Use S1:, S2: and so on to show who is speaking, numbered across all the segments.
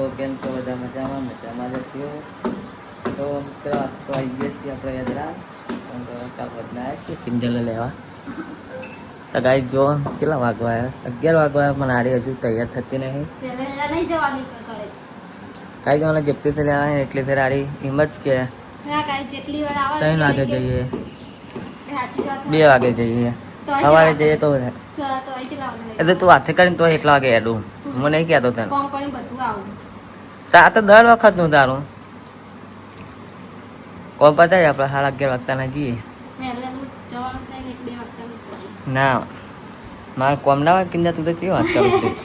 S1: બોલો કેમ છો બધા મજામાં? મજામાં જ થયો તો મિત્રો તો આવી ગયા છીએ આપણે યાદરા લેવા. તો ગાઈ જો કેટલા વાગવા અગિયાર વાગવા પણ હારી હજુ તૈયાર થતી નહીં. કાંઈ જવાના જેટલી ફેર આવે ને એટલી ફેર હારી હિંમત કે ત્રણ વાગે જઈએ. બે વાગે જઈએ. સવારે જઈએ તો એટલે તું હાથે કરીને તો એટલા વાગે હેડું. હું નહીં કહેતો તને.
S2: આવું
S1: તા દર વખતનું તારું કોણ પતાય આપણે સાડા અગિયાર વાગતાના જઈએ.
S2: ને.
S1: મારે કોમ ના વાગે કિંજા તું તો કેવી વાત કરું છું?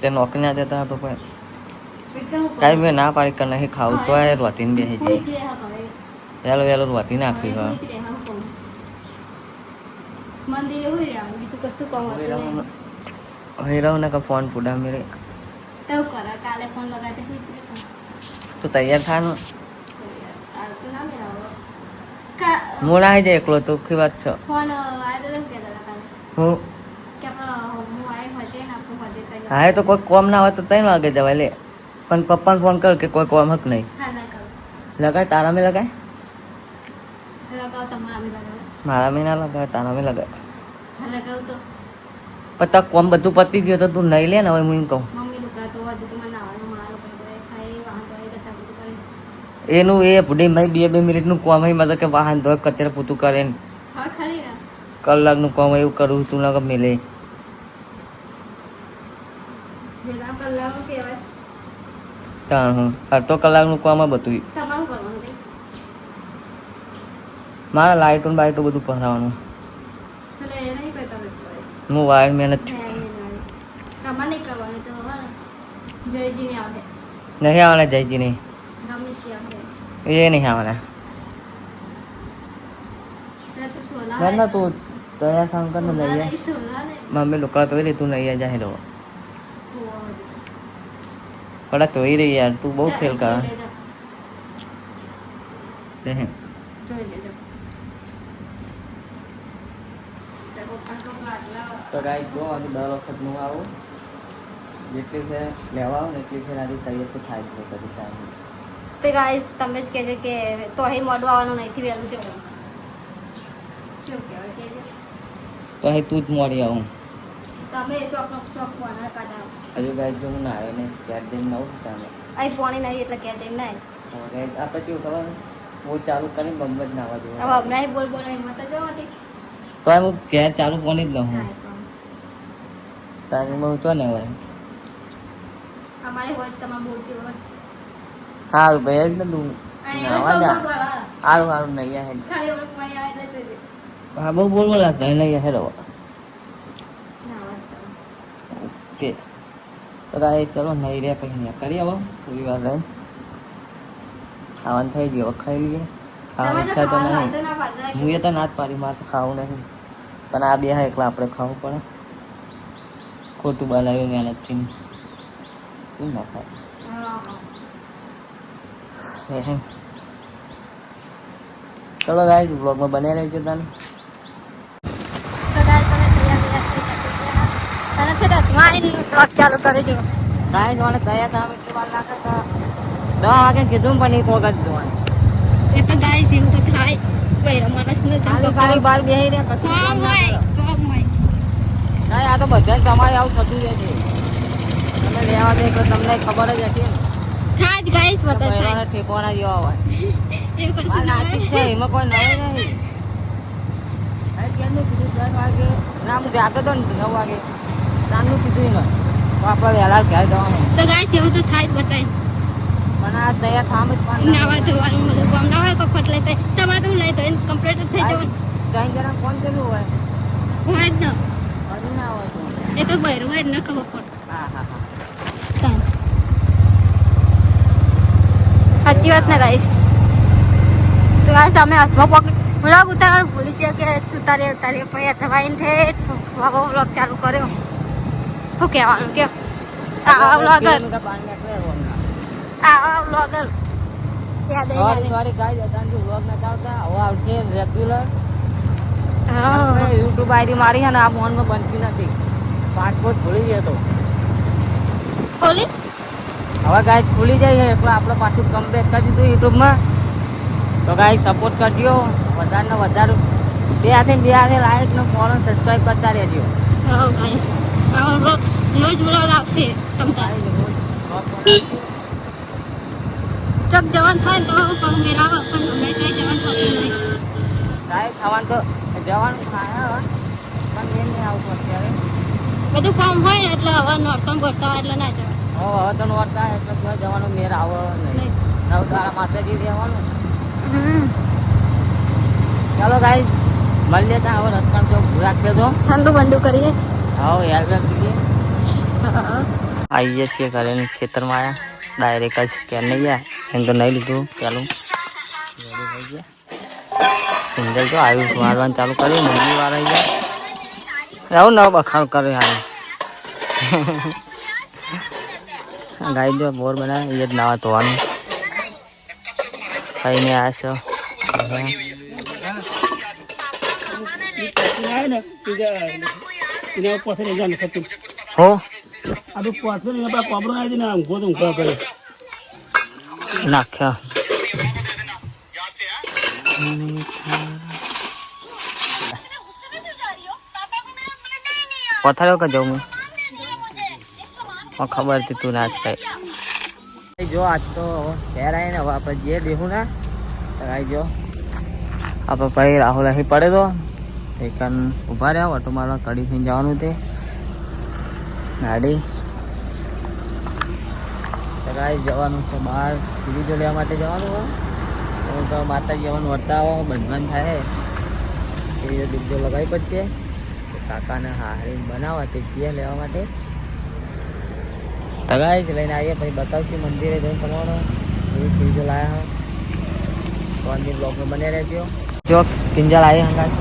S2: તો નોકરી
S1: ના જતા તો
S2: પણ
S1: કાંઈ મેં ના પાડી કે નહીં ખાવું તો એ રોતીને બેસી
S2: કોઈ
S1: વહેલો વહેલો રોતી નાખવી
S2: હવે કહું. મંદિરે હોય બીજું કશું
S1: ને કે ફોન ફૂડા મેળે.
S2: એવું કરે કાલે ફોન લગાડે કોઈ
S1: તું તૈયાર
S2: થવાનું ના
S1: આવી જાય એકલો તો કઈ વાત છે.
S2: ફોન.
S1: હું?
S2: હું
S1: તો કોઈ કોમ ના હોય તો ત્રણ વાગે જવાય લે. પણ પપ્પાને ફોન કર કે કોઈ કોમ હક નહીં. લગાય તારા મેં લગાય? મારા મેં ના લગાય તારા મેં લગાય. પણ કોમ બધું પતી ગયું તો તું નહીં લે ને હવે હું એમ કહું
S2: મમ્મી લોકો તો હજુ તો મને નાવાનું મારો પણ ખાઈ વાહન ધોઈ કચા બધું કરી
S1: એનું એ ભાઈ બે બે મિનિટનું કોમ હોય મતલબ કે વાહન ધોય અત્યારે પૂતું કરે કલાકનું કોમ એવું કરું તું ના મિલે. તાણ હું. અડધો કલાકનું કોમ બધું. મારા લાઇટો બાઇટો બધું
S2: બધું
S1: હું વાયર મહેનત
S2: છું. નહીં
S1: આવવાના જયજી નહીં
S2: ગમે તે આવે
S1: એ નહીં આવવાના
S2: એટલે તું સોલા
S1: ના ના તું તૈયાર કામ કર ને
S2: સોલા
S1: લઈએ
S2: નહીં, સોલા નહીં.
S1: મમ્મી લોકો તો તું નહીં જાય રહો
S2: હોવા દે.
S1: કડા તોઈ રહી યાર તું બહુ
S2: જા,
S1: ફેલ કર
S2: જોઈ લેજો.
S1: દે
S2: જોઈ લેજો. તારા પપ્પાને કહું કે આટલા
S1: તો ગાઈ જો આજે દર વખત હું આવું જેટલી ફેર લેવા આવું ને એટલી ફેર આજે તૈયાર તો થાય જ નહીં કદી time.
S2: તે ગાઈસ તમે જ કહેજો કે તો અહીં મોડું આવવાનું નહીંથી વહેલું જવું શું કહેવાય કહેજો.
S1: તો અહીં તું જ મોડી આવું.
S2: તમે ચોકનો ચોક ફોન કાઢાવો
S1: હજુ ગાઈસ જો હું ના આવ્યો ને ક્યારે જઈને નવ તમે?
S2: અહીં ફોન નહીં એટલે નહીં
S1: હવે guys, આપણે કેવું ખબર? હું ચાલુ કરીને બંધ જ ના આવવા
S2: હવે હમણાં બોલ બોલ હિંમત જવા દે.
S1: તો હું ઘેર ચાલુ ફોન જ
S2: લઉં.
S1: તારી બહુ તો ને હવે
S2: અમારે હોય તો તમારે બોલતી હોય જ.
S1: સારું ભાઈ જ ને તું નાવા જા. સારું સારું નહીં
S2: લે.
S1: હા બહુ બોલ બોલ લાગતા નહીં હેડો. ઓકે. તો ગાઈ ચલો નહીં રહ્યા પછી અહીંયા કરી આવો. થોડી વાર લઈને ખાવાનું થઈ ગયું ખાઈ લઈએ. ખાવાની ઈચ્છા તો નહીં. હું એ તો ના જ પાડી મારે ખાવું નહીં. પણ આ બે હા એકલા આપણે ખાવું પડે. ખોટું બનાવ્યું મહેનતથી. શું ના થાય?
S2: હા, હા.
S1: ચલો ગાઈ બ્લોગમાં બને રહેજો તને.
S2: છે ને ચાલુ કરી દો
S1: કાંઈ જોડે તૈયાર થવા એટલી વાર ના કરતા. દસ વાગે કીધું પણ એક વખત જોવાનું.
S2: એ તો ગાય છે તો થાય. બૈરા માણસને
S1: ખાલી ખાલી બાર બેહી રહ્યા કશું
S2: કામ
S1: કામ
S2: હોય
S1: કરો.
S2: કામ હોય.
S1: ના આ તો બધાને તમારે આવું થતું જ છે. તમે લેવા દે તો તમને ખબર જ હતી ને
S2: થાય જ ગાઈસ બધા થાય.
S1: ઠેકવાના જેવા હોય?
S2: એવું કશું ના
S1: છે એમાં કોઈ નવો નહીં કેમનું કીધું દસ વાગે. રામ હું જાતો હતો ને નવ વાગે. રામનું કીધું એમાં તો આપણે વહેલા ઘેર જવાનું.
S2: તો ગાઈસ એવું તો થાય જ બતાય
S1: પણ આ તૈયાર થામ જ પાણી
S2: નાવા ધોવાનું બધું કામ. ના હોય તો લઈ તમારે તો લઈ તો કમ્પ્લીટ થઈ જવાનું.
S1: જઈને જરા ફોન કર્યું હોય.
S2: હોય જ ને
S1: ના હોય તો.
S2: એ તો બૈરું હોય જ ન ખબર પડે.
S1: હા હા હા.
S2: સાચી વાત ને ગાઈસ તો ગાઈસ અમે હાથમાં પકડ વ્લોગ ઉતારવાનું ભૂલી ગયા કે ઉતારે ઉતારે પછી આવીને ઠેઠ વાગો વ્લોગ ચાલુ કર્યો. શું કહેવાનું કે? આવા વ્લોગર. આવા વ્લોગર યાદ
S1: સવારે
S2: આવી
S1: સવારે ગાઈ જતા ને vlog નતા આવતા. હવે આવશે રેગ્યુલર
S2: હા.
S1: યુટ્યુબ આઈડી મારી અને આ ફોનમાં બનતી નથી. પાસપોર્ટ ભૂલી ગયો તો.
S3: હવે ગાય ખુલી જાય છે. એટલે આપણે પાછું કમબેક કરી દીધું યુટ્યુબમાં. તો ગાય સપોર્ટ કરજો. વધારે વધારે બે હાથે બે હાથે લાઈક નો ફોલો સબસ્ક્રાઈબ કરતા રહેજો.
S2: રોજ વ્લોગ આવશે તમને. ચોક જવાન થાય તો પણ અમે જવાન થતું
S3: ગાય ખાવાનું તો જવાનું ખાય. પણ એ નહીં પડશે હવે
S2: બધું કામ હોય એટલે હવે નોર્તમ કરતા હોય એટલે ના જવાય.
S3: હવે હવે તો નોરતા એટલે કોઈ જવાનું મેર આવે નહીં.
S2: નહીં.
S3: નવ તારા માતાજી રહેવાનું.
S2: હમ.
S3: ચાલો ગાય મળીએ ત્યાં. હવે રસ્તા જો રાખશે તો.
S2: ઠંડુ બંડુ કરીએ.
S3: હા યાર કરીએ
S2: હા.
S3: આવીએ છીએ ઘરે ખેતરમાં આવ્યા ડાયરેક્ટ જ ક્યાં નહીં ગયા. એમ તો નહીં લીધું. ચાલુ. રેડી થઈ ગયા. સિંગલ તો આવ્યું મારવાનું ચાલુ કર્યું. મમ્મી વાર આવી ગયા આવું નવો બખાડ કરે હાલ. ગાઈ દો, બોર બનાવે એ જ નાવા ધોવાનું. ખાઈને આવ્યા છો નાખ્યા. પથારો કે જવું મને ખબર હતી તું ના જ કઈ જો, આજ તો ઘેર આવીને હવે આપણે જે દેખું ના આઈ જો. આપણે ભાઈ, રાહુલ અહીં પડે તો એકન ઊભા રહ્યા, ઓટો મારવા કડી થઈને જવાનું તે. ગાડી. તો જવાનું છે બહાર, સીડી લેવા માટે જવાનું હોય. તો માતાજી જવાનું વર્તા આવો, બંધન થાય. સીડીઓ દીપજો લગાવી પડશે. કાકાને હારી બનાવવા તે છીએ લેવા માટે. તગાઈ જ લઈને આવીએ પછી બતાવશું મંદિરે જઈને તમારો. એવી સીડીઓ લાયા તો અંદર બ્લોકમાં બન્યા રહેજો. જો કિંજળ આવી હંગાત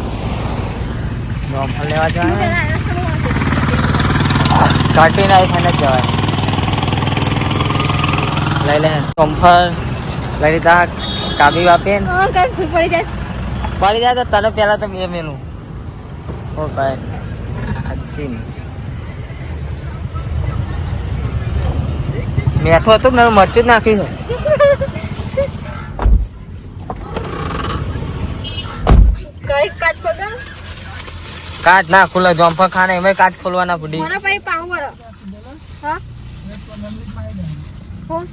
S3: નોફલ લેવા જવાય કાઢીને આવી જ જવાય લઈ લે કમ્ફર લઈ લીધા કાબી વાપીને
S2: પડી જાય.
S3: પડી જાય તો તને પહેલા તો બે મેલું ઓ ભાઈ હજી મેઠું હતું ને મરચું જ નાખ્યું
S2: કાચ
S3: કાચ ના ખુલે જોમ્પા ખાને એમાં કાચ ખોલવાના પડી.
S2: મારા ભાઈ પાવ વરો હા? ફોન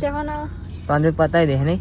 S2: તેમાં
S3: તો અંદર પતાવી દે નહીં?